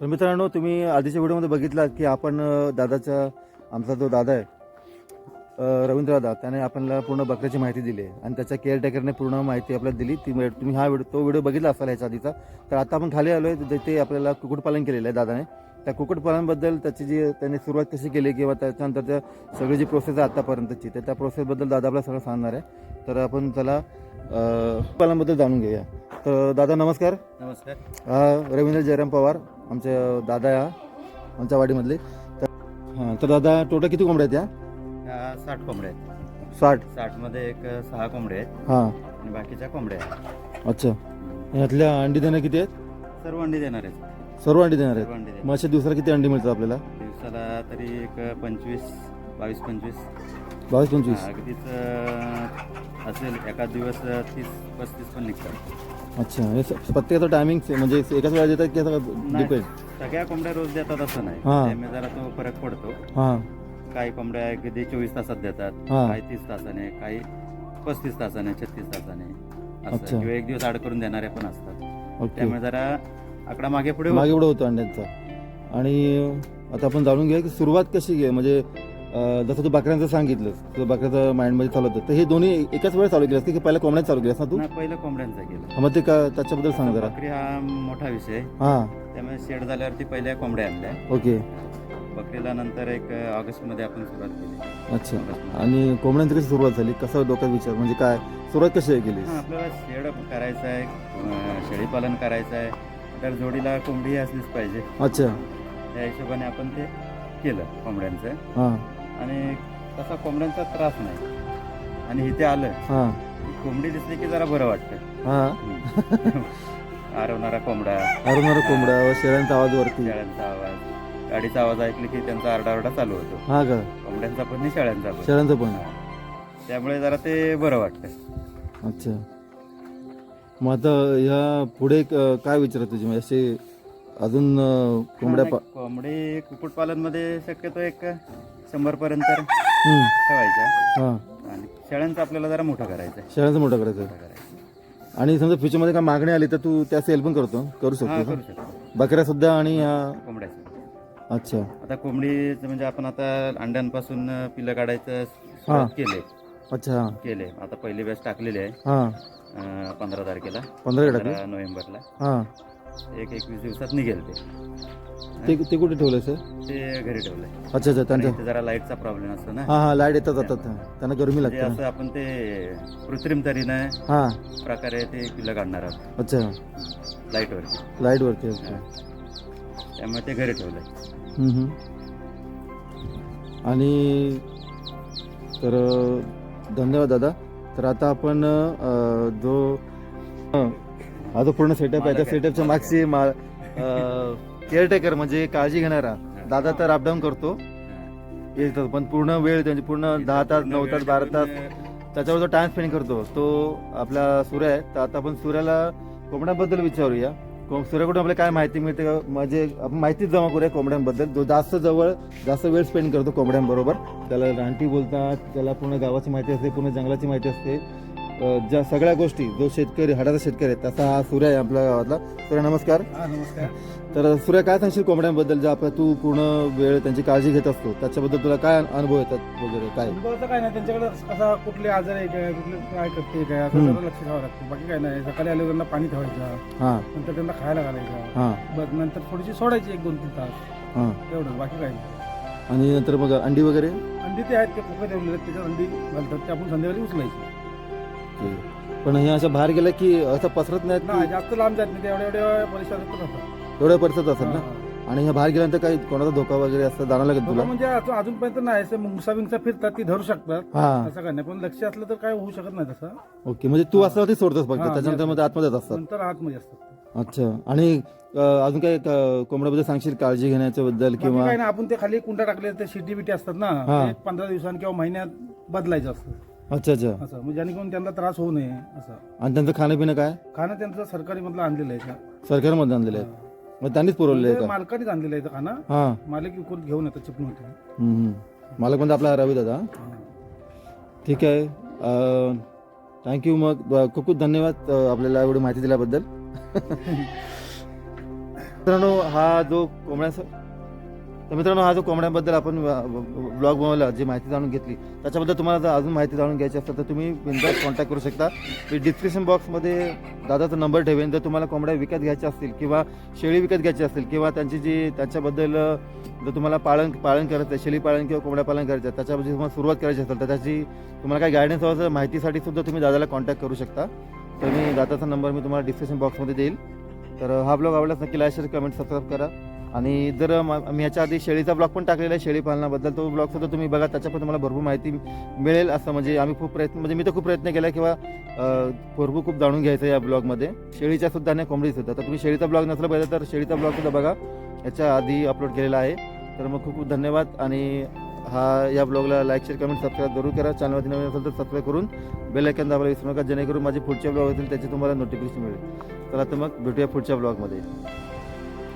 तर मित्रांनो तुम्ही आधीच्या व्हिडिओमध्ये बघितलात की आपण दादाचा आमचा जो दादा आहे अ, रवींद्र दादा त्याने आपल्याला पूर्ण बकऱ्याची माहिती दिली आहे आणि त्याच्या केअरटेकरने पूर्ण माहिती आपल्याला दिली. ती तुम्ही हा व्हिडिओ तो व्हिडिओ बघितला असाल ह्याच्या आधीचा. तर आता आपण खाली आलो आहे तिथे आपल्याला कुक्कुटपालन केलेलं आहे दादाने. त्या कुक्कुटपालनबद्दल त्याची जी त्यांनी सुरुवात कशी केली किंवा त्याच्यानंतर त्या सगळी जी प्रोसेस आहे आतापर्यंतची तर त्या प्रोसेसबद्दल दादा आपल्याला सगळं सांगणार आहे. तर आपण त्याला पालनबद्दल जाणून घेऊया. तर दादा नमस्कार. नमस्कार. रवींद्र जयराम पवार. आमचे दादा आमच्या वाडीमधले. तर हां तर दादा टोटल किती कोंबड्या आहेत या? साठ कोंबड्या आहेत. साठ? साठमध्ये एक सहा कोंबड्या आहेत. हां. आणि बाकीच्या कोंबड्या आहेत. अच्छा. यातल्या अंडी देणं किती आहेत? सर्व अंडी देणार आहेत. सर्व अंडी देणार सर्व आहेत अंडी देणार मग अशा दिवसाला किती अंडी मिळतात आपल्याला? दिवसाला तरी एक पंचवीस बावीस पंचवीस. बावीस पंचवीस. अगदीच अं, असेल एका दिवस तीस पस्तीस पण निघतात. अच्छा हे स- प्रत्येकाचं टायमिंग म्हणजे एकाच वेळा देतात की असं नाही. डिपेंड सगळ्या कोंबड्या रोज देतात असं नाही. हा. त्यामुळे जरा तो फरक पडतो. हां. काही कोंबड्या अगदी चोवीस तासात देतात हा. काही तीस तासाने काही पस्तीस तासाने छत्तीस तासाने. अच्छा. असं किंवा एक दिवस आड करून देणारे पण असतात. ओके. त्यामुळे जरा आकडा मागे पुढे मागे एवढं होतं अंड्यांचा. आणि आता आपण जाणून घेऊया की सुरुवात कशी घे म्हणजे जसं तू बकऱ्यांचं सांगितलं तू बकऱ्याचं माइंडमध्ये चालू होतं तर हे दोन्ही एकाच वेळेस चालू केलं की पहिल्या कोंबड्यात चालू केलं ना तू? ना पहिलं कोंबड्यांचा हा, मग ते का त्याच्याबद्दल सांग जरा. बकरी हा मोठा विषय. हां. त्यामुळे शेड झाल्यावरती पहिल्या कोंबड्या आणल्या. ओके. बकरीला नंतर एक ऑगस्टमध्ये आपण सुरुवात केली. अच्छा. ऑगस्टमध्ये. आणि कोंबड्यांची कशी सुरुवात झाली? कसं डोक्यात विचार? म्हणजे काय? सुरुवात कशी आहे केली हा, आपल्याला शेड करायचं आहे अं, शेळीपालन करायचं आहे. तर जोडीला कोंबडी असलीच पाहिजे. अच्छा. त्या हिशोबाने आपण ते केलं कोंबड्यांचं. हां. आणि तसा कोंबड्यांचा त्रास नाही. आणि इथे आलं हां. की कोंबडी दिसली की जरा बरं वाटतं. हां. आरवणारा कोंबडा. अरुणारा कोंबड्या व शेळ्यांचा आवाज वरती. शेळ्यांचा आवाज. गाडीचा आवाज ऐकली की त्यांचा आरडाओरडा चालू होतो. हा का? कोंबड्यांचा पण आणि शेळ्यांचा पण. शेळ्यांचं पण. हा. त्यामुळे जरा ते बरं वाटतं. अच्छा. मग आता ह्या पुढे क- काय विचार आहे तुझी म्हणजे असे अजून कोंबड्या पा कोंबडी कुक्कुटपालनमध्ये शक्यतो एक शंभर पर्यंत ठेवायच्या. हां. आणि शेळ्यांचं आपल्याला जरा मोठं करायचं आहे. शेळ्यांचं मोठं करायचं मोठं करायचं आणि समजा फ्युचरमध्ये काय मागणी आली तर तू त्या सेल पण करतो करू हा शकतो करू शकतो. बकऱ्या सुद्धा आणि ह्या कोंबड्याचं अच्छा. आता कोंबडीचं म्हणजे आपण आता अंड्यांपासून पिलं काढायचं सुरुवात केले. अच्छा. केले. आता पहिली बॅच टाकलेली आहे. हां. अं, पंधरा तारखेला. पंधरा टाकले? पंधरा नोव्हेंबरला. हां. एक एकवीस दिवसात निघेल ते. ते ते कुठे ठेवलंय सर? ते घरी ठेवलंय. अच्छा अच्छा त्यांच्या इथे जरा लाईटचा प्रॉब्लेम असतो ना. हां हां लाइट येतात जातात त्यांना गरमी म्हणजे लागते असं आपण ते कृत्रिम तरीनं हां. प्रकारे ते पिल्लं काढणार आहोत. अच्छा. लाईटवरती. लाईटवरती ओके. त्यामुळे ते घरी ठेवलंय. हम्म, हम्म. आणि तर धन्यवाद दादा. तर आता आपण अ, जो अ, हा जो पूर्ण सेटअप आहे. त्या. सेटअपच्या मागची केअरटेकर म्हणजे काळजी घेणारा. दादा तर अपडाऊन करतो. येतो पण पूर्ण वेळ त्यांची पूर्ण दहा तास नऊ तास बारा तास त्याच्यावर जो टाइम स्पेंड करतो तो आपला सूर्य आहे. तर आता आपण सूर्याला कोंबड्यांबद्दल विचारूया. कोंब- सूर्याकडून आपल्याला काय माहिती मिळते का? म्हणजे आपण माहितीच जमा करूया कोंबड्यांबद्दल. जो जास्त जवळ जास्त वेळ स्पेंड करतो कोंबड्यांबरोबर त्याला रानटी बोलतात त्याला पूर्ण गावाची माहिती असते पूर्ण जंगलाची माहिती असते. ज्या सगळ्या गोष्टी जो शेतकरी हाडाचा शेतकरी आहे तसा हा सूर्य आहे आपल्या गावातला. सूर्य नमस्कार. हा नमस्कार. तर सूर्य काय सांगशील कोंबड्यांबद्दल? जे आपलं तू पूर्ण वेळ त्यांची काळजी घेत असतो त्याच्याबद्दल तुला काय अनुभव येतात वगैरे काय? अनुभवाचं काय नाही त्यांच्याकडे कसा कुठले आजार आहे काय कुठले काय करते काय असं हम्म. लक्ष ठेवावं लागतं. बाकी काय नाही सकाळी आल्यावर त्यांना पाणी ठेवायचं. हां. नंतर त्यांना खायला घालायचं. हां. बस नंतर थोडीशी सोडायची एक दोन तीन तास. हां. एवढं बाकी काय नाही. आणि नंतर मग अंडी वगैरे? अंडी ते आहेत ते कुकर ठेवलेले आहेत त्याच्यात अंडी घालतात ते आपण संध्याकाळी उचलायची. पण हे अशा बाहेर गेलं की असं पसरत नाहीत नाही जास्त लांब जात नाही ते एवढ्या एवढ्या परिसरात एवढ्या परिसरात असतात ना? हा. आणि ह्या बाहेर गेल्यानंतर काही कोणाचा धोका वगैरे असं जाणवलं का धोका तुला? म्हणजे अजून- अजूनपर्यंत नाही असं मुंगसा बिंगसा फिरतात ती धरू शकतात हा. असं काय नाही. पण लक्ष असलं तर काय होऊ शकत नाही तसं. ओके म्हणजे तू असं ते सोडतोस फक्त हा, त्याच्यानंतरमध्ये आतमध्येच असतात. नंतर आतमध्ये असतात. अच्छा आणि अं, अजून काही अं, कोंबड्याबद्दल सांगशील काळजी घेण्याच्या बद्दल बाकी किंवा काय ना आपण ते खाली कुंडा टाकले ते शिटी बिटी असतात ना हा. ते पंधरा दिवसांनी किंवा महिन्यात बदलायचं असतं. अच्छा अच्छा. असं. म्हणजे जेणेकरून त्यांना त्रास होऊ नये असं. आणि त्यांचं खाणं पिणं काय? खाणं त्यांचं सरकारी मधलं आणलेलं आहे का? सरकारमध्ये आणलेलं आहे. मग त्यांनीच पुरवलेलं आहे ते का? मालकानेच आणलेलं आहे ते खाणं. हां. मालक विकून घेऊन येतात चिपणून होते. हम्म. मालक म्हणजे आपला रवी दादा. ठीक आहे. थँक्यू मग. ब- खूप खूप धन्यवाद अं, आपल्याला एवढी माहिती दिल्याबद्दल. मित्रांनो हा जो कोंबड्या तर मित्रांनो हा जो कोंबड्यांबद्दल आपण ब्लॉग बनवला जी माहिती जाणून घेतली त्याच्याबद्दल तुम्हाला जर अजून माहिती जाणून घ्यायची असेल तर तुम्ही बिंदास कॉन्टॅक्ट करू शकता. मी डिस्क्रिप्शन बॉक्समध्ये दादाचा नंबर ठेवेन. जर तुम्हाला कोंबड्या विकत घ्यायच्या असतील किंवा शेळी विकत घ्यायची असतील किंवा त्यांची जी त्याच्याबद्दल जर तुम्हाला पालन पालन करायचं आहे शेळी पालन किंवा कोंबड्या पालन करायचं आहे त्याच्याबद्दल तुम्हाला सुरुवात करायची असेल तर त्याची तुम्हाला काही गायडन्स हवं असेल माहितीसाठी सुद्धा तुम्ही दादाला कॉन्टॅक्ट करू शकता. तर मी दादाचा नंबर मी तुम्हाला डिस्क्रिप्शन बॉक्समध्ये देईल. तर हा ब्लॉग आवडल्यास नक्की लाईक शेअर कमेंट सबस्क्राईब करा. आणि जर म- मी याच्या आधी शेळीचा ब्लॉग पण टाकलेला आहे शेळी पालनाबद्दल. तो ब्लॉग सुद्धा तुम्ही बघा त्याच्या पण तुम्हाला भरपूर माहिती मिळेल असं म्हणजे आम्ही खूप प्रयत्न म्हणजे मी तर खूप प्रयत्न केला किंवा भरपूर खूप जाणून घ्यायचं या ब्लॉगमध्ये शेळीच्या सुद्धा आणि कोंबडी सुद्धा. तर तुम्ही शेळीचा ब्लॉग नसला पाहिजे तर शेळीचा ब्लॉग सुद्धा बघा. याच्या आधी अपलोड केलेला आहे. तर मग खूप खूप धन्यवाद आणि हा या ब्लॉगला लाईक शेअर कमेंट सबस्क्राईब जरूर करा. चॅनलवरती नवीन असेल तर सबस्क्राईब करून बेल आयकन दाबायला विसरू नका जेणेकरून माझे पुढचे ब्लॉग होतील त्याची तुम्हाला नोटिफिकेशन मिळेल. चला तर मग भेटूया पुढच्या ब्लॉगमध्ये